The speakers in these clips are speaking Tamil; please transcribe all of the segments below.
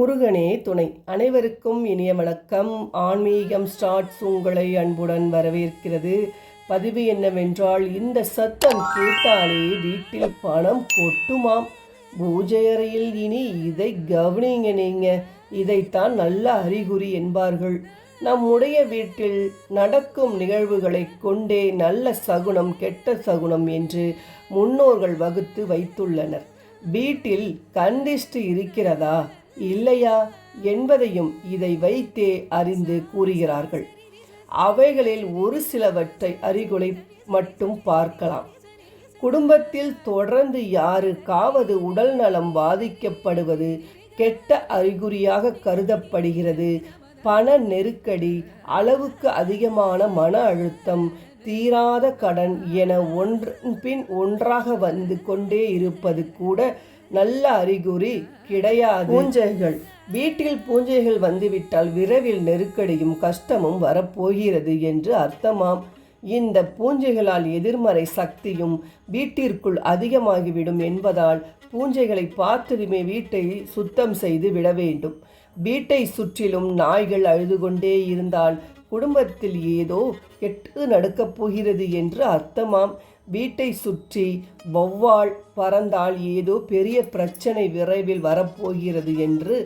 முருகனே துணை. அனைவருக்கும் இனிய வணக்கம். ஆன்மீகம் ஸ்டார்ட்ஸ் உங்களை அன்புடன் வரவேற்கிறது. பதிவு என்னவென்றால் இந்த சத்தம் கேட்டாலே வீட்டில் பணம் கொட்டுமாம். பூஜை அறையில் இனி இதை கவனிங்க நீங்க. இதைத்தான் நல்ல அறிகுறி என்பார்கள். நம்முடைய வீட்டில் நடக்கும் நிகழ்வுகளை கொண்டே நல்ல சகுனம் கெட்ட சகுனம் என்று முன்னோர்கள் வகுத்து வைத்துள்ளனர். வீட்டில் கண்டிஷ்டி இருக்கிறதா? இல்லையா என்பதையும் இதை வைத்தே அறிந்து கூறுகிறார்கள். அவைகளில் ஒரு சிலவற்றை அறிகுலை மட்டும் பார்க்கலாம். குடும்பத்தில் தொடர்ந்து யாருக்காவது உடல் நலம் பாதிக்கப்படுவது கெட்ட அறிகுறியாக கருதப்படுகிறது. பண நெருக்கடி அளவுக்கு அதிகமான மன அழுத்தம் தீராத கடன் என ஒன்றன் பின் ஒன்றாக வந்து கொண்டே இருப்பது கூட நல்ல அறிகுறி கிடையாது. பூஞ்சைகள். வீட்டில் பூஞ்சைகள் வந்துவிட்டால் விரைவில் நெருக்கடியும் கஷ்டமும் வரப்போகிறது என்று அர்த்தமாம். இந்த பூஞ்சைகளால் எதிர்மறை சக்தியும் வீட்டிற்குள் அதிகமாகிவிடும் என்பதால் பூஞ்சைகளை பார்த்ததுமே வீட்டை சுத்தம் செய்து விட வேண்டும். வீட்டை சுற்றிலும் நாய்கள் அழுது கொண்டே இருந்தால் குடும்பத்தில் ஏதோ கெட்டு நடக்கப் போகிறது என்று அர்த்தமாம். வீட்டை சுற்றி வௌவால் பறந்தால் ஏதோ பெரிய பிரச்சனை விரைவில் வரப்போகிறது என்று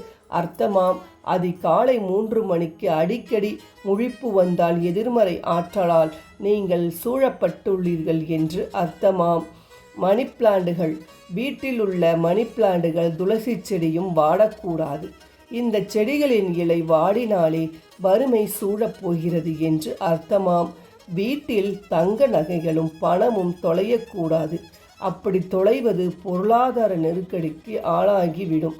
அர்த்தமாம். அது காலை மூன்று மணிக்கு அடிக்கடி முழிப்பு வந்தால் எதிர்மறை ஆற்றலால் நீங்கள் சூழப்பட்டுள்ளீர்கள் என்று அர்த்தமாம். மணி பிளாண்டுகள் வீட்டில் உள்ள மணி பிளாண்டுகள் துளசி செடியும் வாடக்கூடாது. இந்த செடிகளின் இலை வாடினாலே வறுமை சூழப்போகிறது என்று அர்த்தமாம். வீட்டில் தங்க நகைகளும் பணமும் தொலையக்கூடாது. அப்படி தொலைவது பொருளாதார நெருக்கடிக்கு ஆளாகிவிடும்.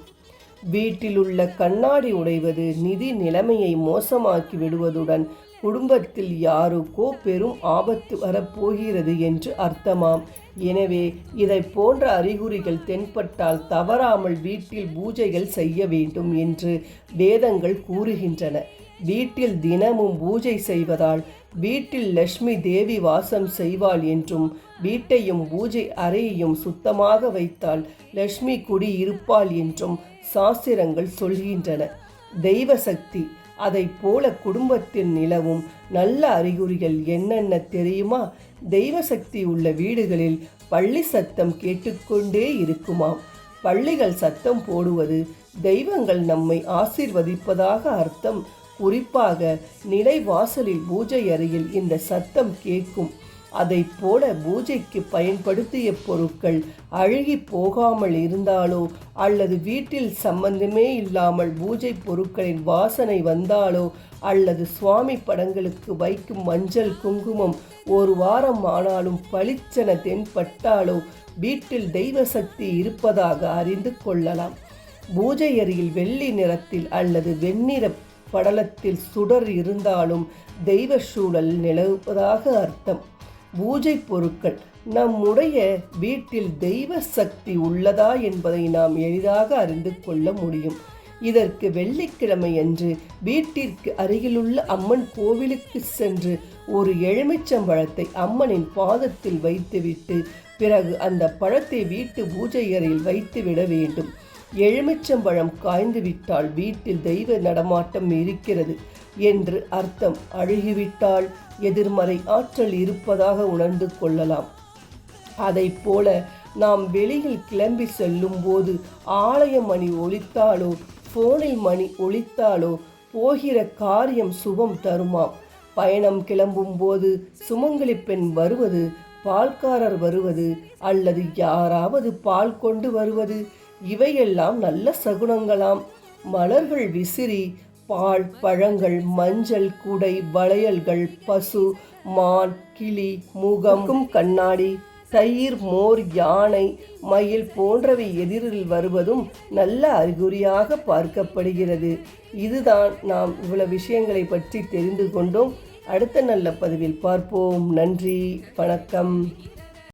வீட்டில் உள்ள கண்ணாடி உடைவது நிதி நிலைமையை மோசமாக்கி விடுவதுடன் குடும்பத்தில் யாருக்கோ பெரும் ஆபத்து வரப்போகிறது என்று அர்த்தமாம். எனவே இதை போன்ற அறிகுறிகள் தென்பட்டால் தவறாமல் வீட்டில் பூஜைகள் செய்ய வேண்டும் என்று வேதங்கள் கூறுகின்றன. வீட்டில் தினமும் பூஜை செய்வதால் வீட்டில் லட்சுமி தேவி வாசம் செய்வாள் என்றும் வீட்டையும் பூஜை அறையையும் சுத்தமாக வைத்தால் லட்சுமி குடி இருப்பாள் என்றும் சாஸ்திரங்கள் சொல்கின்றன. தெய்வ சக்தி அதை போல குடும்பத்தில் நிலவும் நல்ல அறிகுறிகள் என்னென்ன தெரியுமா? தெய்வ சக்தி உள்ள வீடுகளில் பள்ளி சத்தம் கேட்டுக்கொண்டே இருக்குமாம். பள்ளிகள் சத்தம் போடுவது தெய்வங்கள் நம்மை ஆசீர்வதிப்பதாக அர்த்தம். குறிப்பாக நிலைவாசலில் பூஜை அறையில் இந்த சத்தம் கேட்கும். அதை போல பூஜைக்கு பயன்படுத்திய பொருட்கள் அழுகி போகாமல் இருந்தாலோ அல்லது வீட்டில் சம்பந்தமே இல்லாமல் பூஜை பொருட்களின் வாசனை வந்தாலோ அல்லது சுவாமி படங்களுக்கு வைக்கும் மஞ்சள் குங்குமம் ஒரு வாரம் ஆனாலும் பளிச்சென தென்பட்டாலோ வீட்டில் தெய்வ சக்தி இருப்பதாக அறிந்து கொள்ளலாம். பூஜை அறையில் வெள்ளி நிறத்தில் அல்லது வெண்ணிற படலத்தில் சுடர் இருந்தாலும் தெய்வ சூழல் நிலவுவதாக அர்த்தம். பூஜை பொருட்கள். நம்முடைய வீட்டில் தெய்வ சக்தி உள்ளதா என்பதை நாம் எளிதாக அறிந்து கொள்ள முடியும். இதற்கு வெள்ளிக்கிழமை அன்று வீட்டிற்கு அருகிலுள்ள அம்மன் கோவிலுக்கு சென்று ஒரு எலுமிச்சம்பழத்தை அம்மனின் பாதத்தில் வைத்துவிட்டு பிறகு அந்த பழத்தை வீட்டு பூஜை அறையில் வைத்துவிட வேண்டும். எலுமிச்சம்பழம் காய்ந்துவிட்டால் வீட்டில் தெய்வ நடமாட்டம் இருக்கிறது என்று அர்த்தம். அழுகிவிட்டால் எதிர்மறை ஆற்றல் இருப்பதாக உணர்ந்து கொள்ளலாம். அதை போல நாம் வெளியில் கிளம்பி செல்லும் போது ஆலய மணி ஒழித்தாலோ போனில் மணி ஒழித்தாலோ போகிற காரியம் சுபம் தருமாம். பயணம் கிளம்பும் போது சுமங்கலி பெண் வருவது பால்காரர் வருவது அல்லது யாராவது பால் கொண்டு வருவது இவையெல்லாம் நல்ல சகுனங்களாம். மலர்கள் விசிறி பால் பழங்கள் மஞ்சள் குடை வளையல்கள் பசு மான் கிளி முகமும் கண்ணாடி தயிர் மோர் யானை மயில் போன்றவை எதிரில் வருவதும் நல்ல அறிகுறியாக பார்க்கப்படுகிறது. இதுதான் நாம் இவ்வளவு விஷயங்களை பற்றி தெரிந்து கொண்டோம். அடுத்த நல்ல பதிவில் பார்ப்போம். நன்றி வணக்கம்.